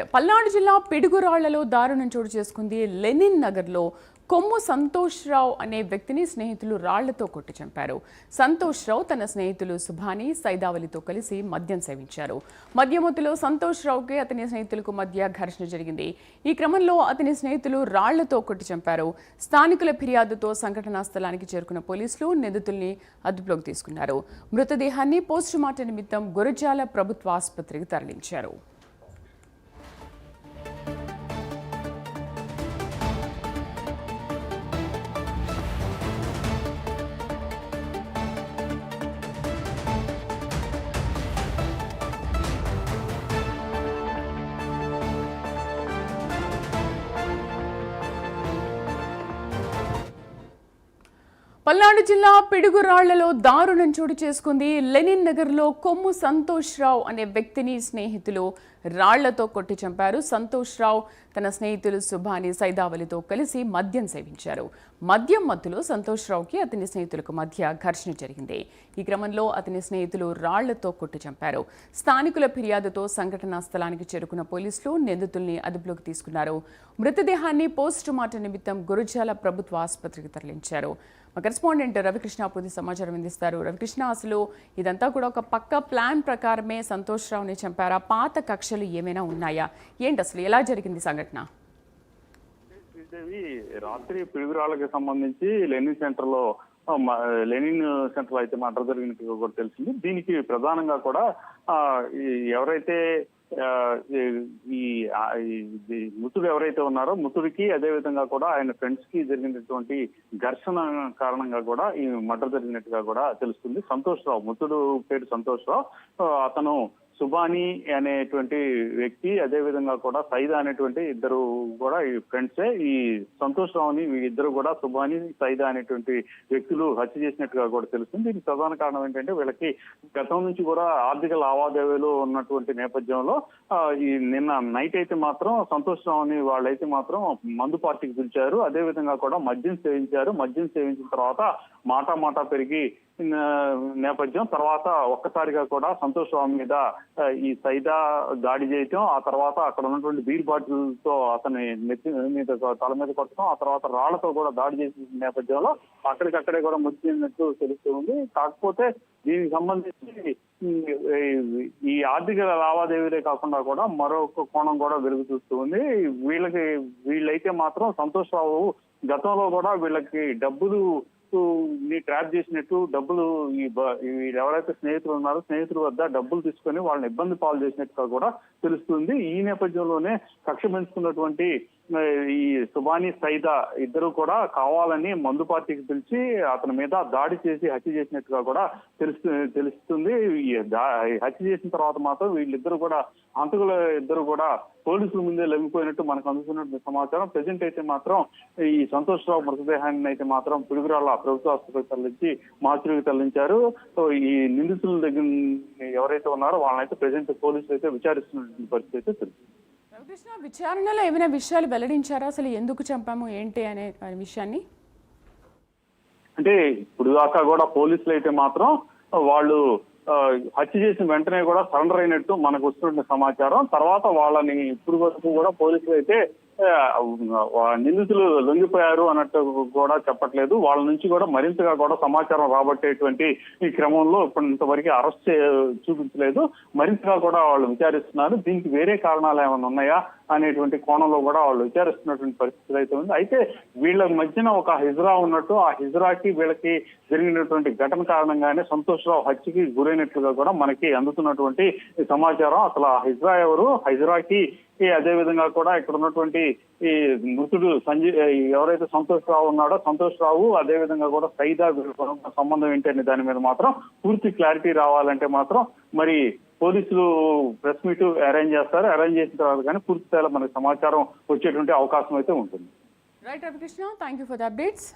పల్నాడు జిల్లా పిడుగురాళ్ళలో దారుణం చోటు చేసుకుంది లెనిన్ నగర్లో కొమ్ము సంతోష్ రావు అనే వ్యక్తిని స్నేహితులు రాళ్ళతో కొట్టి చంపారు. సంతోష్ రావు తన స్నేహితులు సుభాని సైదావలితో కలిసి మద్యం సేవించారు. మద్యమత్తులో సంతోష్రావుకి అతని స్నేహితులకు మధ్య ఘర్షణ జరిగింది. ఈ క్రమంలో అతని స్నేహితులు రాళ్ళతో కొట్టి చంపారు. స్థానికుల ఫిర్యాదుతో సంఘటనా స్థలానికి చేరుకున్న పోలీసులు నిందితుల్ని అదుపులోకి తీసుకున్నారు. మృతదేహాన్ని పోస్టుమార్టం నిమిత్తం గురజాల ప్రభుత్వ ఆసుపత్రికి తరలించారు. పల్నాడు జిల్లా పిడుగురాళ్ళలో దారుణం చోటు చేసుకుంది లెనిన్ నగర్లో కొమ్ము సంతోష్ రావు అనే వ్యక్తిని స్నేహితులు రాళ్ళతో కొట్టి చంపారు. సంతోష్ రావు తన స్నేహితులు సుభాని సైదావలితో కలిసి మద్యం సేవించారు. మద్యం మత్తులో సంతోష్ రావుకి అతని స్నేహితులకు మధ్య ఘర్షణ జరిగింది. ఈ క్రమంలో అతని స్నేహితులు రాళ్ళతో కొట్టి చంపారు. స్థానికుల ఫిర్యాదుతో సంఘటనా స్థలానికి చేరుకున్న పోలీసులు నిందితుల్ని అదుపులోకి తీసుకున్నారు. మృతదేహాన్ని పోస్టు మార్టం నిమిత్తం గురుజాల ప్రభుత్వ ఆసుపత్రికి తరలించారు. మా కరెస్పాండెంట్ రవికృష్ణ పూర్తి సమాచారం అందిస్తారు. రవికృష్ణ అసలు ఇదంతా కూడా ఒక పక్క ప్లాన్ ప్రకారమే సంతోష్ రావుని చంపారా? పాత కక్షలు ఏమైనా ఉన్నాయా? ఏంటి అసలు ఎలా జరిగింది సంఘటన? రాత్రి పిడుగురాళ్ళకి సంబంధించి లెనిన్ సెంటర్లో లెనిన్ సెంటర్లో అయితే మర్డర్ జరిగినట్టు కూడా తెలిసింది. దీనికి ప్రధానంగా కూడా ఈ ఎవరైతే ఈ- ఆ, ఈ- మృతుడు ఎవరైతే ఉన్నారో మృతుడికి అదే విధంగా కూడా ఆయన ఫ్రెండ్స్కి జరిగినటువంటి ఘర్షణ కారణంగా కూడా ఈ మర్డర్ జరిగినట్టుగా కూడా తెలుస్తుంది. సంతోష్ రావు మృతుడు పేరు సంతోష్ రావు. అతను సుబాని అనేటువంటి వ్యక్తి అదే విధంగా కూడా సైదా అనేటువంటి ఇద్దరు కూడా ఈ ఫ్రెండ్సే ఈ సంతోష్ రావుని ఇద్దరు కూడా సుబాని సైదా అనేటువంటి వ్యక్తులు హత్య చేసినట్టుగా కూడా తెలుస్తుంది. దీనికి ప్రధాన కారణం ఏంటంటే వీళ్ళకి గతం నుంచి కూడా ఆర్థిక లావాదేవీలు ఉన్నటువంటి నేపథ్యంలో ఈ నిన్న నైట్ అయితే మాత్రం సంతోష్ రావుని వాళ్ళైతే మాత్రం మందు పార్టీకి పిలిచారు. అదే విధంగా కూడా మద్యం సేవించారు. మద్యం సేవించిన తర్వాత మాటా మాటా పెరిగి నేపథ్యం. తర్వాత ఒక్కసారిగా కూడా సంతోష్ రావు మీద ఈ సైదా దాడి చేయటం ఆ తర్వాత అక్కడ ఉన్నటువంటి బీర్ బాటిల్తో అతని నెత్తి మీద తల మీద కొట్టడం ఆ తర్వాత రాళ్ళతో కూడా దాడి చేసిన నేపథ్యంలో అక్కడికక్కడే కూడా ముచ్చినట్టు తెలుస్తుంది కాకపోతే దీనికి సంబంధించి ఈ- ఈ ఆర్థిక లావాదేవీలే కాకుండా కూడా మరొక కోణం కూడా వెలుగు చూస్తూ ఉంది. వీళ్ళకి వీళ్ళైతే మాత్రం సంతోష్ రావు గతంలో కూడా వీళ్ళకి డబ్బులు ని ట్రాప్ చేసినట్టు డబ్బులు ఈ ఎవరైతే స్నేహితులు ఉన్నారో స్నేహితుల వద్ద డబ్బులు తీసుకొని వాళ్ళని ఇబ్బంది పాలు చేసినట్టుగా కూడా తెలుస్తుంది. ఈ నేపథ్యంలోనే కక్ష పెంచుకున్నటువంటి ఈ సుబాని సైదా ఇద్దరు కూడా కావాలని మందు పార్టీకి పిలిచి అతని మీద దాడి చేసి హత్య చేసినట్టుగా కూడా తెలుస్తు తెలుస్తుంది. హత్య చేసిన తర్వాత మాత్రం వీళ్ళిద్దరు కూడా హంతకుల ఇద్దరు కూడా పోలీసుల ముందే లొంగిపోయినట్టు మనకు అందుతున్నటువంటి సమాచారం. ప్రజెంట్ అయితే మాత్రం ఈ సంతోష్ రావు మృతదేహాన్ని అయితే మాత్రం పిడుగురాళ్ళ ప్రభుత్వ ఆసుపత్రికి తరలించి మార్చులకు తరలించారు. సో ఈ నిందితుల దగ్గర ఎవరైతే ఉన్నారో వాళ్ళనైతే ప్రజెంట్ పోలీసులు అయితే విచారిస్తున్నటువంటి పరిస్థితి అయితే తెలుస్తుంది. రవికృష్ణ విచారణలో ఏమైనా విషయాలు వెల్లడించారా? అసలు ఎందుకు చంపాము? ఏంటి అనే విషయాన్ని? అంటే ఇప్పుడు దాకా కూడా పోలీసులు అయితే మాత్రం వాళ్ళు హత్య చేసిన వెంటనే కూడా సరెండర్ అయినట్టు మనకు వస్తున్న సమాచారం. తర్వాత వాళ్ళని ఇప్పుడు వరకు కూడా పోలీసులు అయితే నిందితులు లొంగిపోయారు అన్నట్టు కూడా చెప్పట్లేదు. వాళ్ళ నుంచి కూడా మరింతగా కూడా సమాచారం రాబట్టేటువంటి ఈ క్రమంలో ఇప్పుడు అరెస్ట్ చూపించలేదు. మరింతగా కూడా వాళ్ళు విచారిస్తున్నారు. దీనికి వేరే కారణాలు ఏమైనా ఉన్నాయా? అనేటువంటి కోణంలో కూడా వాళ్ళు విచారిస్తున్నటువంటి పరిస్థితి అయితే ఉంది. అయితే వీళ్ళ మధ్యన ఒక హిజ్రా ఉన్నట్టు ఆ హిజ్రాకి వీళ్ళకి జరిగినటువంటి ఘటన కారణంగానే సంతోష్ రావు హత్యకి గురైనట్లుగా కూడా మనకి అందుతున్నటువంటి సమాచారం. అసలు ఆ హిజ్రా ఎవరు? హైజ్రాకి ఈ అదే విధంగా కూడా ఇక్కడ ఉన్నటువంటి ఈ మృతుడు సంజయ్ ఎవరైతే సంతోష్ రావు ఉన్నాడో సంతోష్ రావు అదే విధంగా కూడా సైదా సంబంధం ఏంటి అనే దాని మీద మాత్రం పూర్తి క్లారిటీ రావాలంటే మాత్రం మరి పోలీసులు ప్రెస్ మీట్ అరేంజ్ చేస్తారు. అరేంజ్ చేసిన తర్వాత కానీ పూర్తి స్థాయిలో మనకి సమాచారం వచ్చేటువంటి అవకాశం అయితే ఉంటుంది. Right Ravikrishna thank you for the updates